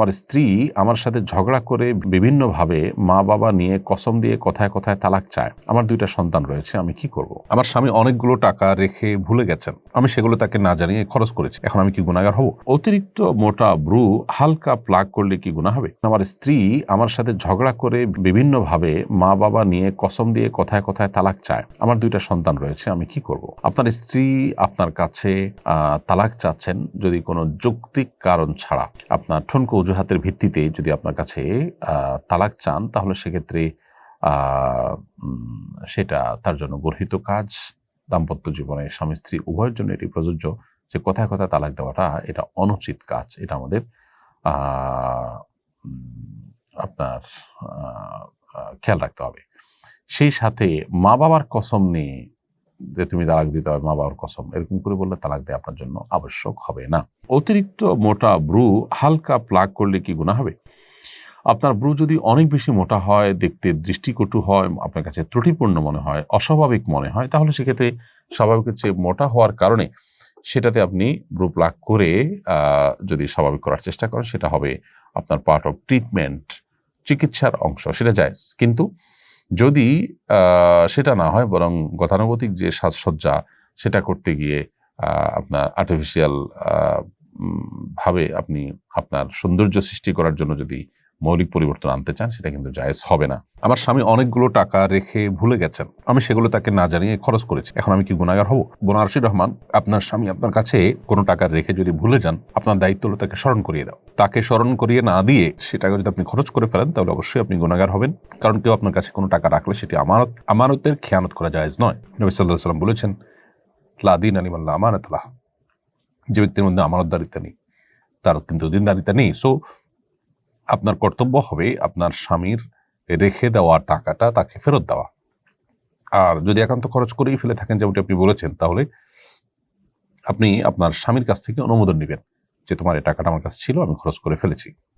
আমার স্ত্রী আমার সাথে ঝগড়া করে বিভিন্নভাবে মা বাবা নিয়ে কসম দিয়ে কথায় কথায় তালাক চায়। আমার দুইটা সন্তান রয়েছে আমি কি করব? আমার স্বামী অনেকগুলো টাকা রেখে ভুলে গেছেন। আমি সেগুলো তাকে না জানিয়ে খরচ করেছি। এখন আমি কি গুণাগার হব? অতিরিক্ত মোটা ব্রু হালকা প্লাগ করলে কি গুণা হবে? আমার স্ত্রী আমার সাথে ঝগড়া করে বিভিন্নভাবে মা বাবা নিয়ে কসম দিয়ে কথায় কথায় তালাক চায়। আমার দুইটা সন্তান রয়েছে আমি কি করব? আপনার স্ত্রী আপনার কাছে তালাক চাচ্ছেন যদি কোনো যৌক্তিক কারণ ছাড়া। আপনার ঠনকো অজুহাতের ভিত্তিতে যদি আপনার কাছে তালাক চান, তাহলে সেক্ষেত্রে সেটা তার জন্য গর্হিত কাজ। দাম্পত্য জীবনে স্বামী, স্ত্রী উভয়ের জন্য এটি প্রযোজ্য যে কথায় কথায় তালাক দেওয়াটা এটা অনুচিত কাজ। এটা আমাদের আপনার খেয়াল রাখতে হবে। সেই সাথে মা বাবার কসম নিয়ে যে তুমি তালাক দিতে হবে, মা বাবার কসম, এরকম করে বললে তালাক দেওয়া আপনার জন্য আবশ্যক হবে না। অতিরিক্ত মোটা ব্রু হালকা প্লাগ করলে কি গুণা হবে? আপনার ব্রু যদি অনেক বেশি মোটা হয়, দেখতে দৃষ্টিকটু হয়, আপনার কাছে ত্রুটিপূর্ণ মনে হয়, অস্বাভাবিক মনে হয়, তাহলে সেক্ষেত্রে স্বাভাবিকের চেয়ে মোটা হওয়ার কারণে সেটাতে আপনি ব্রু প্লাগ করে যদি স্বাভাবিক করার চেষ্টা করেন, সেটা হবে আপনার পার্ট অফ ট্রিটমেন্ট চিকিৎসার অংশ, সেটা যায় কিন্তু যদি সেটা না হয় বরং গতানুগতিক যে সাজসজ্জা সেটা করতে গিয়ে আপনার আর্টিফিশিয়াল ভাবে আপনি আপনার সৌন্দর্য সৃষ্টি করার জন্য যদি মৌলিক পরিবর্তন আনতে চান, সেটা কিন্তু জায়েজ হবে না। আমার স্বামী অনেকগুলো টাকা রেখে ভুলে গেছেন। আমি সেগুলো তাকে না জানিয়ে খরচ করেছি। এখন আমি কি গুণাগার হব? বোনারশি রহমান, আপনার স্বামী আপনার কাছে কোনো টাকা রেখে যদি ভুলে যান, আপনার দায়িত্ব হলো তাকে স্মরণ করিয়ে দাও। তাকে স্মরণ করিয়ে না দিয়ে সে টাকা যদি আপনি খরচ করে ফেলেন, তাহলে অবশ্যই আপনি গুণাগার হবেন। কারণ কেউ আপনার কাছে কোনো টাকা রাখলে সেটি আমানত, আমানতের খেয়ানত করা জায়েজ নয়। নবী সাল্লাহ সাল্লাম বলেছেন লাদিন আলিমাল্লাহ আমানতলাহ যে ব্যক্তির মধ্যে আমানতদারিতা নেই, তার কিন্তু দিনদারিতা নেই। সো আপনার কর্তব্য হবে আপনার স্বামীর রেখে দেওয়া টাকাটা তাকে ফেরত দেওয়া। আর যদি একান্ত খরচ করেই ফেলে থাকেন, যেমনটি আপনি বলেছেন, তাহলে আপনি আপনার স্বামীর কাছ থেকে অনুমোদন নেবেন যে, তোমার এই টাকাটা আমার কাছে ছিল, আমি খরচ করে ফেলেছি।